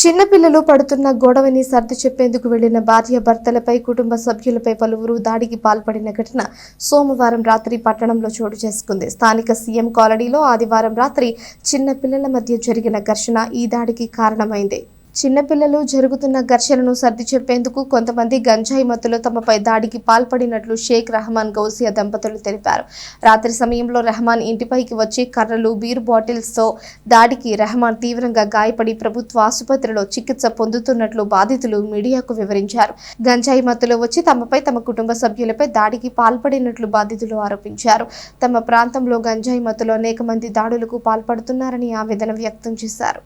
చిన్నపిల్లలు పడుతున్న గొడవని సర్ది చెప్పేందుకు వెళ్ళిన భార్య భర్తలపై కుటుంబ సభ్యులపై పలువురు దాడికి పాల్పడిన ఘటన సోమవారం రాత్రి పట్టణంలో చోటు చేసుకుంది. స్థానిక సీఎం కాలనీలో ఆదివారం రాత్రి చిన్న పిల్లల మధ్య జరిగిన ఘర్షణ ఈ దాడికి కారణమైంది. చిన్నపిల్లలు జరుగుతున్న ఘర్షణను సర్ది చెప్పేందుకు కొంతమంది గంజాయి మత్తులో తమపై దాడికి పాల్పడినట్లు షేక్ రహమాన్ గౌసియా దంపతులు తెలిపారు. రాత్రి సమయంలో రెహమాన్ ఇంటిపైకి వచ్చి కర్రలు బీర్ బాటిల్స్తో దాడికి రెహమాన్ తీవ్రంగా గాయపడి ప్రభుత్వ ఆసుపత్రిలో చికిత్స పొందుతున్నట్లు బాధితులు మీడియాకు వివరించారు. గంజాయి మత్తులో వచ్చి తమపై తమ కుటుంబ సభ్యులపై దాడికి పాల్పడినట్లు బాధితులు ఆరోపించారు. తమ ప్రాంతంలో గంజాయి మత్తులో అనేక మంది దాడులకు పాల్పడుతున్నారని ఆవేదన వ్యక్తం చేశారు.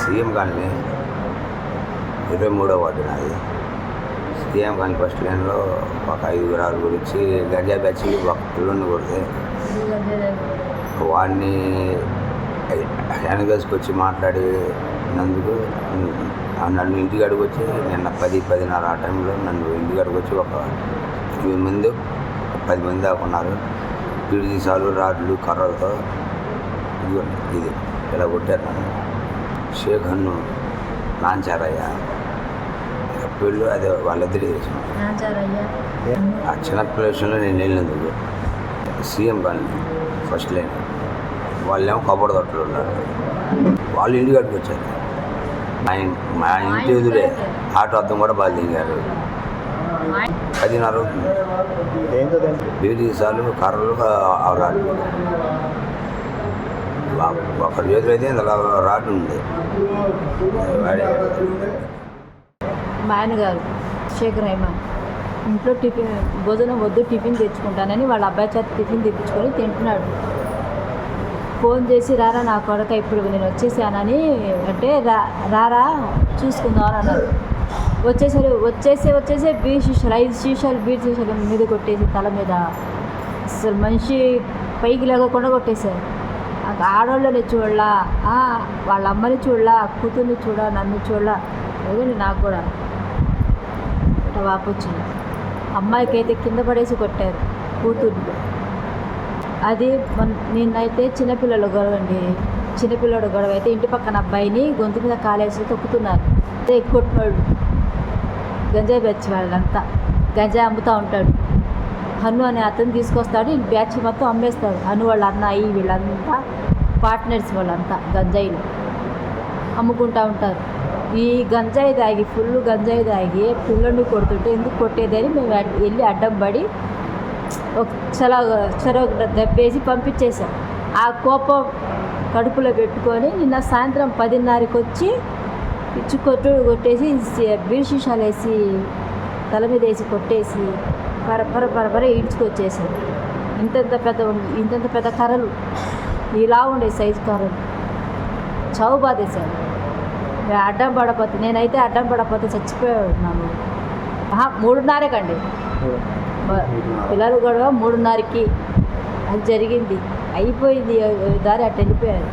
సీఎం కాలనీ ఇరవై మూడో వార్డు నాది సీఎం కాలనీ ఫస్ట్ లైన్లో ఒక ఐదుగురు ఆరుగురు వచ్చి గంజా బ్యాచి ఒక పిల్లని కొడితే వాడిని వెనకేసుకొచ్చి మాట్లాడినందుకు నన్ను ఇంటికి వచ్చి నిన్న పది పదిన్నర ఆ టైంలో నన్ను ఇంటికి వచ్చి ఒక ఇరవై మంది పది మంది దాకా ఉన్నారు. పిడిదీసాలు రాడ్లు కర్రలతో ఇదిగోండి ఇది ఇలా కొట్టారు నన్ను. హన్ను నాంచారయ్య పెళ్ళు అదే వాళ్ళిద్దరు చేసిన ఆ చిన్న ప్లేస్లో నేను వెళ్ళినందుకు సీఎం కానీ ఫస్ట్ లైన్. వాళ్ళేమో కబడి తొట్టలు ఉన్నారు. వాళ్ళు ఇంటి కట్టుకు వచ్చారు. మా మా ఇంటి ఎదురే ఆటో అద్దం కూడా బాగా దిగారు పదిన్నర అవుతుంది. బీడి సార్లు కర్రలు రాడ్లు ఒక చేతులు అయితే రాడ్ ఉంది. మా ఆయనగారు షేక్ రెహమాన్ ఇంట్లో టిఫిన్ భోజనం వద్దు టిఫిన్ తెచ్చుకుంటానని వాళ్ళ అబ్బాయి చేత టిఫిన్ తెప్పించుకొని తింటున్నాడు. ఫోన్ చేసి రారా నా కొడక ఇప్పుడు నేను వచ్చేసానని అంటే రా రారా చూసుకుందాం అని అన్నారు వచ్చేసరి వచ్చేసి వచ్చేసి బీర్ శీషాలు ఐదు శీషాలు బీర్ శీషాలు మీద కొట్టేసి తల మీద అసలు మనిషి పైకి లేకుండా కొట్టేశారు. ఆడవాళ్ళని చూడలా వాళ్ళ అమ్మని చూడలా కూతుర్ని చూడ నన్ను చూడలా. లేదండి నాకు కూడా. ఇట్లా వాపొచ్చింది అమ్మాయికి అయితే కింద పడేసి కొట్టారు కూతుర్ని. అది నిన్నైతే చిన్నపిల్లల గొడవ అండి. చిన్నపిల్లల గొడవ అయితే ఇంటి పక్కన అబ్బాయిని గొంతు మీద కాలేసి తొక్కుతున్నారు. అదే కొట్టినోళ్ళు. గంజాయి బ్యాచ్ వాళ్ళంతా. గంజాయి అమ్ముతూ ఉంటాడు. హను అనే అతను తీసుకొస్తాడు. ఈ బ్యాచ్ మొత్తం అమ్మేస్తాడు. హను వాళ్ళ అన్నయ్య వీళ్ళంతా పార్ట్నర్స్ వాళ్ళంతా గంజాయిలు అమ్ముకుంటూ ఉంటారు. ఈ గంజాయి తాగి ఫుల్ గంజాయి తాగి పిల్లల్ని కొడుతుంటే ఎందుకు కొట్టేదని మేము వెళ్ళి అడ్డం పడి ఒక చల చెరో దెబ్బేసి పంపించేసాం ఆ కోపం కడుపులో పెట్టుకొని నిన్న సాయంత్రం పదిన్నరకి వచ్చి పిచ్చి కొట్టు కొట్టేసి బీర్ సీసాలు వేసి తల మీద వేసి కొట్టేసి పర పర పర పర ఈడ్చుకొచ్చేసారు ఇంతంత పెద్ద ఇంతంత పెద్ద కర్రలు ఇలా ఉండే సైజు కర్రలు. చౌ బాధేశారు. అడ్డం పడపోతే నేనైతే అడ్డం పడపోతే చచ్చిపోయాను మూడున్నరకండి పిల్లలు గొడవ మూడున్నరకి అది జరిగింది. అయిపోయింది దారి అటు వెళ్ళిపోయారు.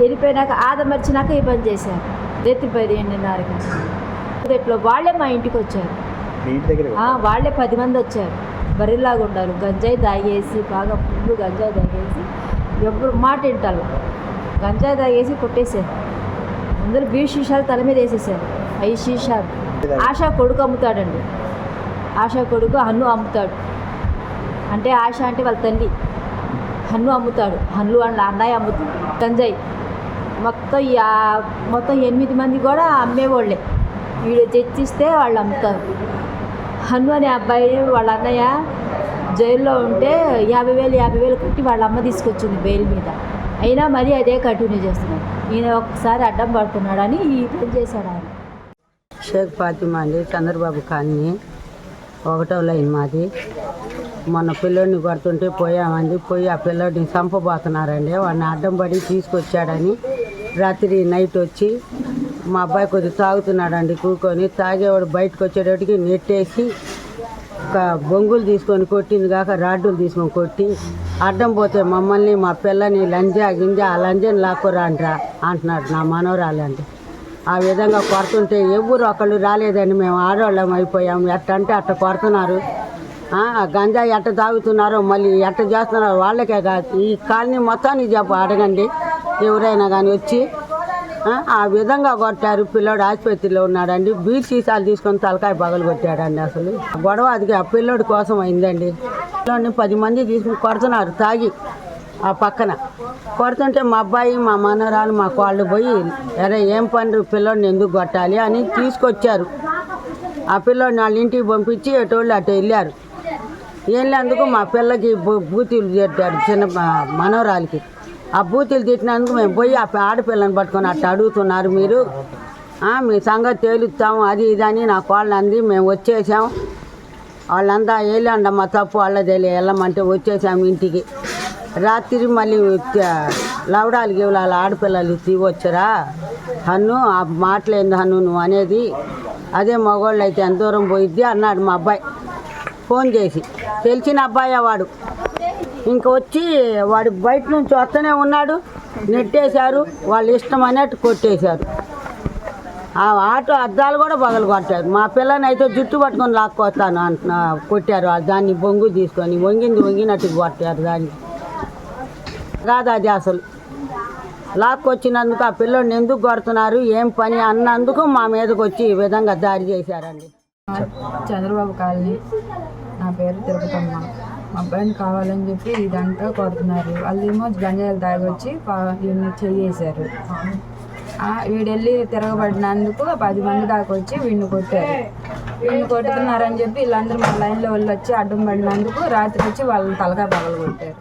వెళ్ళిపోయినాక ఆదమర్చినాక ఈ పని చేశారు. రేత్రి పదిహేనున్నరకి. ఇట్లా వాళ్ళే మా ఇంటికి వచ్చారు. వాళ్ళే పది మంది వచ్చారు. బర్రెలాగా ఉండాలి. గంజాయి తాగేసి బాగా ఫుల్ గంజాయి తాగేసి ఎప్పుడు మాట వింటారు గంజాయి తాగేసి కొట్టేశారు. అందరూ బీ శీషాలు తల మీద వేసేసారు ఐదు శీషాలు ఆశా కొడుకు అమ్ముతాడండి. ఆశా కొడుకు హన్ను అమ్ముతాడు. అంటే ఆశ అంటే వాళ్ళ తల్లి. హన్ను అమ్ముతాడు. హన్ను వాళ్ళ అన్నయ్య అమ్ముతాడు. గంజాయి. మొత్తం మొత్తం ఎనిమిది మంది కూడా అమ్మేవాళ్ళే. వీడు తెచ్చిస్తే వాళ్ళు అమ్ముతారు. హను అనే అబ్బాయి వాళ్ళ అన్నయ్య జైల్లో ఉంటే యాభై వేలు యాభై వేలు కట్టి వాళ్ళ అమ్మ తీసుకొచ్చింది బెయిల్ మీద. అయినా మరీ అదే కంటిన్యూ చేస్తున్నాడు. ఈయన ఒకసారి అడ్డం పడుతున్నాడని ఈ పని చేశాడు ఆయన. షేక్ ఫాతిమా అండి చంద్రబాబు కాలనీ ఒకటో లైన్ మాది. మొన్న పిల్లోడిని కొడుతుంటే పోయామండి పోయి ఆ పిల్లోడిని చంపబోతున్నారండి. వాడిని అడ్డం పడి తీసుకొచ్చాడని రాత్రి నైట్ వచ్చి మా అబ్బాయి కొద్దిగా తాగుతున్నాడండి కూకొని తాగేవాడు బయటకు వచ్చేటట్టుకి నెట్టేసి ఒక బొంగులు తీసుకొని కొట్టింది కాక రాడ్డులు తీసుకొని కొట్టి అడ్డం పోతే మమ్మల్ని మా పిల్లని లంజా గింజా ఆ లంజని లాక్కురాండ్రా అంటున్నాడు నా మనవరాలండి ఆ విధంగా కొడుతుంటే ఎవరు ఒకళ్ళు రాలేదని మేము ఆడవాళ్ళం అయిపోయాం. ఎట్ట అంటే అట్ట కొడుతున్నారు. ఆ గంజా ఎట్ట తాగుతున్నారో మళ్ళీ ఎట్ట చేస్తున్నారో వాళ్ళకే కాదు. ఈ కాలనీ మొత్తానికి చెప్పు అడగండి. ఎవరైనా కానీ వచ్చి ఆ, విధంగా కొట్టారు. పిల్లోడు ఆసుపత్రిలో ఉన్నాడండి. బీర్ సీసాలు తీసుకొని తలకాయ పగలు కొట్టాడండి అసలు. గొడవ అది ఆ పిల్లోడి కోసం అయిందండి. పిల్లోడిని పది మంది తీసుకుని కొడుతున్నారు. తాగి ఆ పక్కన. కొడుతుంటే మా అబ్బాయి మా మనవరాలు మా కోళ్ళు పోయి అరే ఏం పని పిల్లోడిని ఎందుకు కొట్టాలి? అని తీసుకొచ్చారు. ఆ పిల్లోడిని వాళ్ళ ఇంటికి పంపించి ఎటోళ్ళు అటు వెళ్ళారు. వెళ్ళినందుకు మా పిల్లకి బూ- బూతులు చిన్న మనవరాలకి మనవరాలికి. ఆ బూతులు తిట్టినందుకు మేము పోయి ఆ ఆడపిల్లని పట్టుకొని అట్లా అడుగుతున్నారు మీరు. మీ సంగతి తేలుస్తాము అది ఇది అని నా కోళ్ళ అంది. మేము వచ్చేసాం. వాళ్ళంతా వెళ్ళండి మా తప్పు వాళ్ళది వెళ్ళమంటే వచ్చేసాం ఇంటికి. రాత్రి మళ్ళీ లవడాలు గివలాలు ఆడపిల్లలు తీవచ్చరా? హన్ను ఆ మాటలేంది హన్ను నువ్వు అనేది. అదే మగవాళ్ళు అయితే ఎంత దూరం పోయిద్ది అన్నాడు మా అబ్బాయి. ఫోన్ చేసి తెలిసిన అబ్బాయి వాడు. ఇంక వచ్చి వాడు బయట నుంచి వస్తూనే ఉన్నాడు. నెట్టేశారు. వాళ్ళు ఇష్టం అన్నట్టు కొట్టేశారు. ఆ ఆటో అద్దాలు కూడా పగలు కొట్టారు మా పిల్లని అయితే జుట్టు పట్టుకొని లాక్కొస్తాను అంటున్నా. కొట్టారు. దాన్ని బొంగు తీసుకొని వంగింది వంగినట్టు కొట్టారు దాన్ని. కాదు అది అసలు. లాక్కొచ్చినందుకు ఆ పిల్లని ఎందుకు కొడుతున్నారు? ఏం పని? అన్నందుకు మా మీదకి వచ్చి ఈ విధంగా దారి చేశారండి. చంద్రబాబు కాలనీ నా పేరు తిరుపతమ్మ. అబ్బాయిని కావాలని చెప్పి ఇదంతా కొడుతున్నారు. వాళ్ళేమో గంజాయిలు తాగొచ్చి పా- వీడిని వీడెళ్ళి తిరగబడినందుకు పది మంది దాకా వచ్చి వీడిని కొట్టారు. వీడిని కొట్టుతున్నారని చెప్పి వీళ్ళందరూ మా లైన్లో వాళ్ళు వచ్చి అడ్డం పడినందుకు రాత్రి వచ్చి వాళ్ళని తలకాయ పగలు కొట్టారు